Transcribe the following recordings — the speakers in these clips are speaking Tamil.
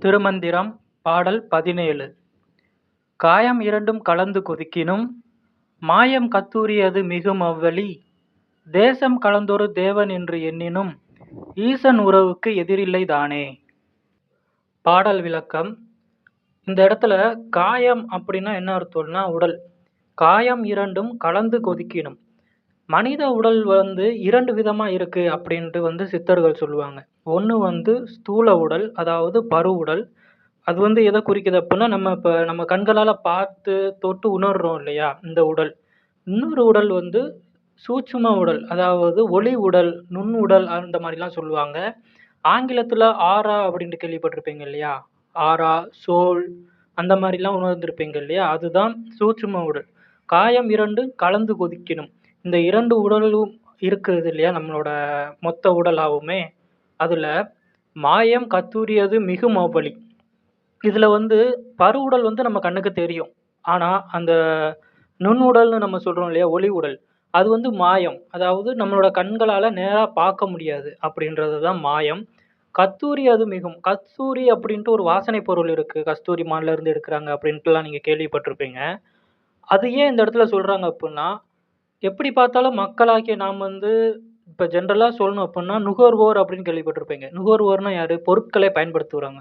திருமந்திரம் பாடல் பதினேழு. காயம் இரண்டும் கலந்து கொதிக்கினும் மாயம் கத்தூரியது மிகும் அவ்வழி தேசம் கலந்தொரு தேவன் என்று எண்ணினும் ஈசன் உறவுக்கு எதிரில்லை தானே. பாடல் விளக்கம். இந்த இடத்துல காயம் அப்படின்னா என்ன அர்த்தம்னா உடல். காயம் இரண்டும் கலந்து கொதிக்கினும். மனித உடல் வந்து இரண்டு விதமாக இருக்குது அப்படின்ட்டு வந்து சித்தர்கள் சொல்லுவாங்க. ஒன்று வந்து ஸ்தூல உடல் அதாவது பரு உடல். அது வந்து எதை குறிக்குது அப்படின்னா நம்ம இப்போ நம்ம கண்களால் பார்த்து தொட்டு உணர்றோம் இல்லையா இந்த உடல். இன்னொரு உடல் வந்து சூட்சும உடல் அதாவது ஒளி உடல் நுண் உடல் அந்த மாதிரிலாம் சொல்லுவாங்க. ஆங்கிலத்தில் ஆரா அப்படின்ட்டு கேள்விப்பட்டிருப்பீங்க இல்லையா? ஆரா சோல் அந்த மாதிரிலாம் உணர்ந்திருப்பீங்க இல்லையா? அதுதான் சூட்சும உடல். காயம் இரண்டு கலந்து கொதிக்கணும். இந்த இரண்டு உடலும் இருக்கிறது இல்லையா நம்மளோட மொத்த உடலாகவுமே அதில் மாயம் கத்தூரியது மிகு மாபலி. இதில் வந்து பரு உடல் வந்து நம்ம கண்ணுக்கு தெரியும். ஆனால் அந்த நுண்ணுடல்னு நம்ம சொல்கிறோம் இல்லையா ஒளி உடல் அது வந்து மாயம். அதாவது நம்மளோட கண்களால் நேராக பார்க்க முடியாது அப்படின்றது தான் மாயம். கத்தூரி அது மிகும். கஸ்தூரி அப்படின்ட்டு ஒரு வாசனை பொருள் இருக்குது கஸ்தூரி மான்லேருந்து எடுக்கிறாங்க அப்படின்ட்டுலாம் நீங்கள் கேள்விப்பட்டிருப்பீங்க. அது ஏன் இந்த இடத்துல சொல்கிறாங்க அப்படின்னா எப்படி பார்த்தாலும் மக்களாகிய நாம் வந்து இப்போ ஜென்ரலாக சொல்லணும் அப்படின்னா நுகர்வோர் அப்படின்னு கேள்விப்பட்டிருப்பீங்க. நுகர்வோர்னா யார்? பொருட்களை பயன்படுத்துகிறாங்க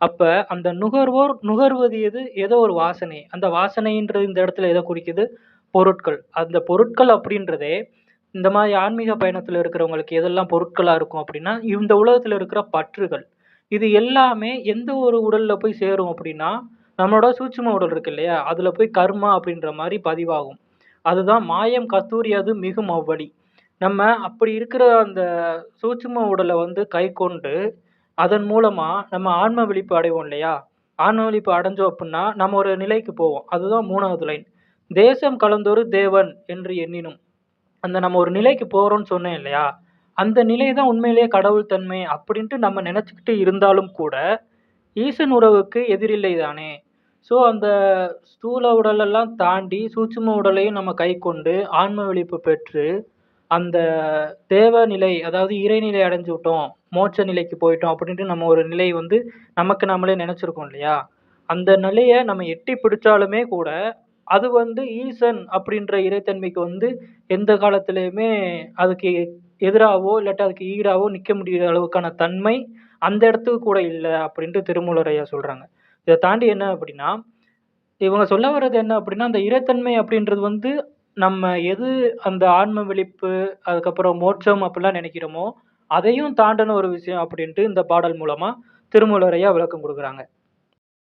அப்போ அந்த நுகர்வோர் நுகர்வது எது? ஏதோ ஒரு வாசனை. அந்த வாசனைன்றது இந்த இடத்துல எதை குறிக்குது? பொருட்கள். அந்த பொருட்கள் அப்படின்றதே இந்த மாதிரி ஆன்மீக பயணத்தில் இருக்கிறவங்களுக்கு எதெல்லாம் பொருட்களாக இருக்கும் அப்படின்னா இந்த உலகத்தில் இருக்கிற பற்றுகள். இது எல்லாமே எந்த ஒரு உடலில் போய் சேரும் அப்படின்னா நம்மளோட சூட்சும உடல் இருக்கு இல்லையா? அதில் போய் கர்மா அப்படின்ற மாதிரி பதிவாகும். அதுதான் மாயம் கத்தூரியது மிகும் அவ்வழி நம்ம அப்படி இருக்கிற அந்த சூட்சும உடலை வந்து கை கொண்டு அதன் மூலமாக நம்ம ஆன்ம விழிப்பு அடைவோம் இல்லையா? ஆன்ம விழிப்பு அடைஞ்சோம் அப்படின்னா நம்ம ஒரு நிலைக்கு போவோம். அதுதான் மூணாவது லைன் தேசம் கலந்தொரு தேவன் என்று எண்ணினும். அந்த நம்ம ஒரு நிலைக்கு போகிறோம்னு சொன்னேன் இல்லையா? அந்த நிலை தான் உண்மையிலேயே கடவுள் தன்மை அப்படின்ட்டு நம்ம நினச்சிக்கிட்டு இருந்தாலும் கூட ஈசன் உறவுக்கு எதிரில்லை தானே? ஸோ அந்த ஸ்தூல உடலெல்லாம் தாண்டி சூட்சும உடலையும் நம்ம கை கொண்டு ஆன்ம விழிப்பு பெற்று அந்த தேவ நிலை அதாவது இறைநிலை அடைஞ்சு விட்டோம் மோட்ச நிலைக்கு போயிட்டோம் அப்படின்ட்டு நம்ம ஒரு நிலை வந்து நமக்கு நம்மளே நினச்சிருக்கோம் இல்லையா? அந்த நிலையை நம்ம எட்டி பிடிச்சாலுமே கூட அது வந்து ஈசன் அப்படின்ற இறைத்தன்மைக்கு வந்து எந்த காலத்துலேயுமே அதுக்கு எதிராகவோ இல்லாட்டி அதுக்கு ஈடாவோ நிற்க முடியாத அளவுக்கான தன்மை அந்த இடத்துக்கு கூட இல்லை அப்படின்ட்டு திருமூலர் ஐயா சொல்கிறாங்க இதை தாண்டி என்ன அப்படின்னா இவங்க சொல்ல வர்றது என்ன அப்படின்னா அந்த இறைத்தன்மை அப்படின்றது வந்து நம்ம எது அந்த ஆன்ம விழிப்பு அதுக்கப்புறம் மோட்சம் அப்படிலாம் நினைக்கிறோமோ அதையும் தாண்டின ஒரு விஷயம் அப்படின்ட்டு இந்த பாடல் மூலமாக திருமூலரையா விளக்கம் கொடுக்குறாங்க.